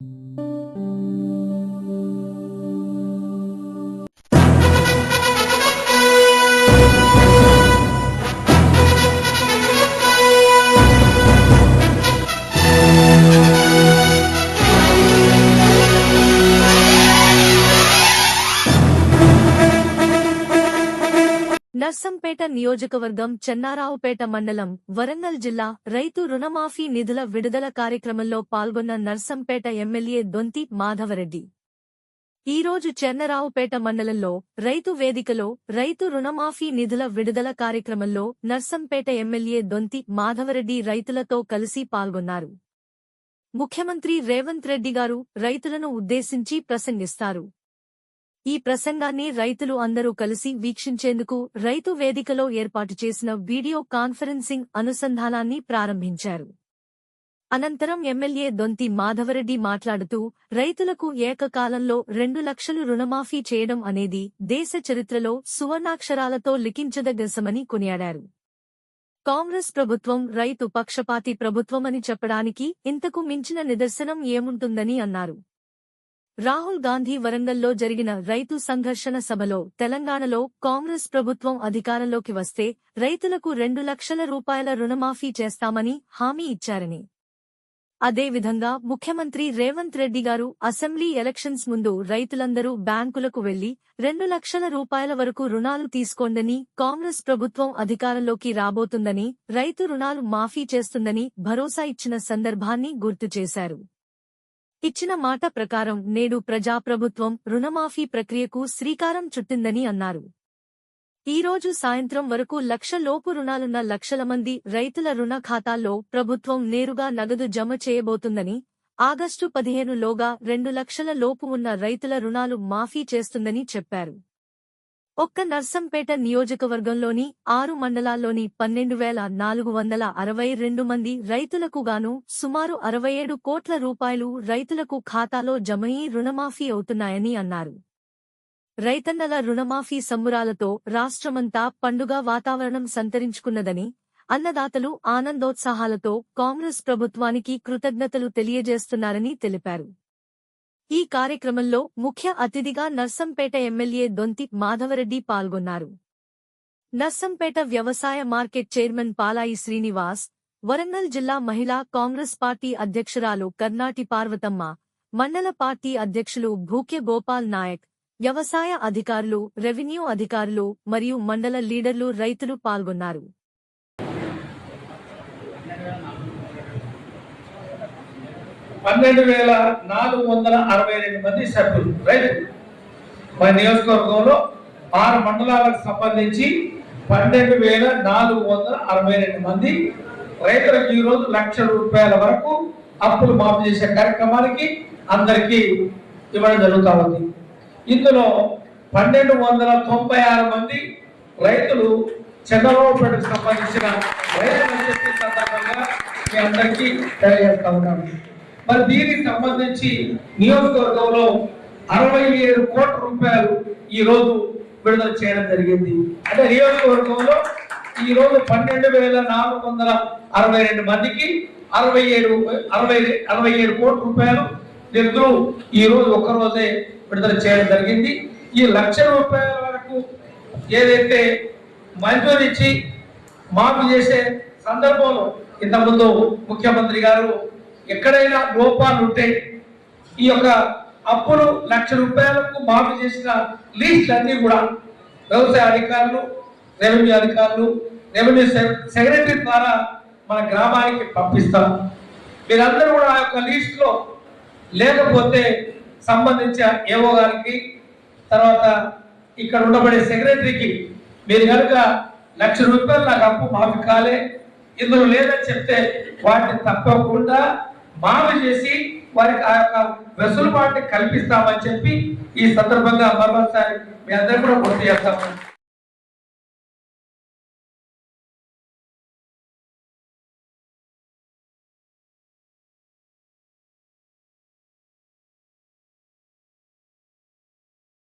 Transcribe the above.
Thank you. Narsampet నియోజకవర్గం చెన్నారావుపేట మండలం వరంగల్ జిల్లా రైతు రుణమాఫీ నిధుల విడుదల కార్యక్రమంలో పాల్గొన్న నర్సంపేట ఎమ్మెల్యే దొంతి మాధవరెడ్డి. ఈ రోజు చెన్నరావుపేట మండలంలో రైతు వేదికలో రైతు రుణమాఫీ నిధుల విడుదల కార్యక్రమంలో నర్సంపేట ఎమ్మెల్యే దొంతి మాధవరెడ్డి రైతులతో కలిసి పాల్గొన్నారు. ముఖ్యమంత్రి రేవంత్ రెడ్డి గారు రైతులను ఉద్దేశించి ప్రసంగిస్తారు. ఈ ప్రసంగాన్ని రైతులు అందరూ కలిసి వీక్షించేందుకు రైతు వేదికలో ఏర్పాటు చేసిన వీడియో కాన్ఫరెన్సింగ్ అనుసంధానాన్ని ప్రారంభించారు. అనంతరం ఎమ్మెల్యే దొంతి మాధవరెడ్డి మాట్లాడుతూ రైతులకు ఏకకాలంలో రెండు లక్షలు రుణమాఫీ చేయడం అనేది దేశ చరిత్రలో సువర్ణాక్షరాలతో లిఖించదగ్గసమని కొనియాడారు. కాంగ్రెస్ ప్రభుత్వం రైతు పక్షపాతి ప్రభుత్వమని చెప్పడానికి ఇంతకు మించిన నిదర్శనం ఏముంటుందని అన్నారు. రాహుల్ గాంధీ వరంగల్లో జరిగిన రైతు సంఘర్షణ సభలో తెలంగాణలో కాంగ్రెస్ ప్రభుత్వం అధికారంలోకి వస్తే రైతులకు రెండు లక్షల రూపాయల రుణమాఫీ చేస్తామని హామీ ఇచ్చారని. అదేవిధంగా ముఖ్యమంత్రి రేవంత్ రెడ్డి గారు అసెంబ్లీ ఎలక్షన్స్ ముందు రైతులందరూ బ్యాంకులకు వెళ్ళి రెండు లక్షల రూపాయల వరకు రుణాలు తీసుకోండని కాంగ్రెస్ ప్రభుత్వం అధికారంలోకి రాబోతుందని రైతు రుణాలు మాఫీ చేస్తుందని భరోసా ఇచ్చిన సందర్భాన్ని గుర్తు చేశారు. ఇచ్చిన మాట ప్రకారం నేడు ప్రజాప్రభుత్వం రుణమాఫీ ప్రక్రియకు శ్రీకారం చుట్టిందని అన్నారు. ఈ రోజు సాయంత్రం వరకు లక్ష లోపు రుణాలున్న లక్షల మంది రైతుల రుణ ఖాతాల్లో ప్రభుత్వం నేరుగా నగదు జమ చేయబోతుందని ఆగస్టు పదిహేను లోగా రెండు లక్షల లోపు ఉన్న రైతుల రుణాలు మాఫీ చేస్తుందని చెప్పారు. ఒక్క నర్సంపేట నియోజకవర్గంలోని ఆరు మండలాల్లోని పన్నెండు వేల నాలుగు వందల అరవై రెండు మంది రైతులకు గాను సుమారు అరవై ఏడు కోట్ల రూపాయలు రైతులకు ఖాతాలో జమయి రుణమాఫీ అవుతున్నాయని అన్నారు. రైతన్నల రుణమాఫీ సంబురాలతో రాష్ట్రమంతా పండుగ వాతావరణం సంతరించుకున్నదని అన్నదాతలు ఆనందోత్సాహాలతో కాంగ్రెస్ ప్రభుత్వానికి కృతజ్ఞతలు తెలియజేస్తున్నారని తెలిపారు. ఈ కార్యక్రమంలో ముఖ్య అతిథిగా నర్సంపేట ఎమ్మెల్యే దొంతి మాధవరెడ్డి పాల్గొన్నారు. నర్సంపేట వ్యవసాయ మార్కెట్ చైర్మన్ పాలాయి శ్రీనివాస్ వరంగల్ జిల్లా మహిళా కాంగ్రెస్ పార్టీ అధ్యక్షురాలు కర్నాటి పార్వతమ్మ మండల పార్టీ అధ్యక్షులు భూక్య గోపాల్ నాయక్ వ్యవసాయ అధికారులు రెవెన్యూ అధికారులు మరియు మండల లీడర్లు రైతులు పాల్గొన్నారు. పన్నెండు వేల నాలుగు వందల అరవై రెండు మంది సభ్యులు రైట్ మన నియోజకవర్గంలో ఆరు మండలాలకు సంబంధించి పన్నెండు వేల నాలుగు వందల అరవై రెండు మంది రైతులకు ఈరోజు లక్ష రూపాయల వరకు అప్పులు మాఫీ చేసే కార్యక్రమానికి అందరికీ ఇవ్వడం జరుగుతూ ఉంది. ఇందులో పన్నెండు వందల తొంభై ఆరు మంది రైతులు చంద్రబాబుపేటకు సంబంధించిన రైతు సందర్భంగా మీ అందరికీ తెలియజేస్తా ఉన్నాను. మరి దీనికి సంబంధించి నియోజకవర్గంలో అరవై ఏడు కోట్ల రూపాయలు ఈ రోజు విడుదల చేయడం జరిగింది. అంటే నియోజకవర్గంలో ఈ రోజు పన్నెండు వేల నాలుగు వందల అరవై రెండు మందికి అరవై ఏడు అరవై అరవై ఏడు కోట్ల రూపాయలు నిధులు ఈ రోజు ఒక్క రోజే విడుదల చేయడం జరిగింది. ఈ లక్ష రూపాయల వరకు ఏదైతే మంజూరు ఇచ్చి మాఫీ చేసే సందర్భంలో ఇంతకుముందు ముఖ్యమంత్రి గారు ఎక్కడైనా లోపాలు ఉంటే ఈ యొక్క అప్పులు లక్ష రూపాయలకు మాఫీ చేసిన లీస్ట్ కూడా వ్యవసాయ అధికారులు రెవెన్యూ అధికారులు రెవెన్యూ సెక్రటరీ ద్వారా మన గ్రామానికి పంపిస్తాం. మీరందరూ కూడా ఆ యొక్క లిస్ట్లో లేకపోతే సంబంధించిన ఏవో గారికి తర్వాత ఇక్కడ ఉండబడే సెక్రటరీకి మీరు కనుక లక్ష రూపాయలు నాకు అప్పు మాఫీ కాలే ఇందులో లేదని చెప్తే వాటిని తప్పకుండా మాఫీ చేసి వారికి ఆ యొక్క వెసులుబాటు కల్పిస్తామని చెప్పి ఈ సందర్భంగా మరోసారి మీ అందరూ కూడా గుర్తు చేస్తాము.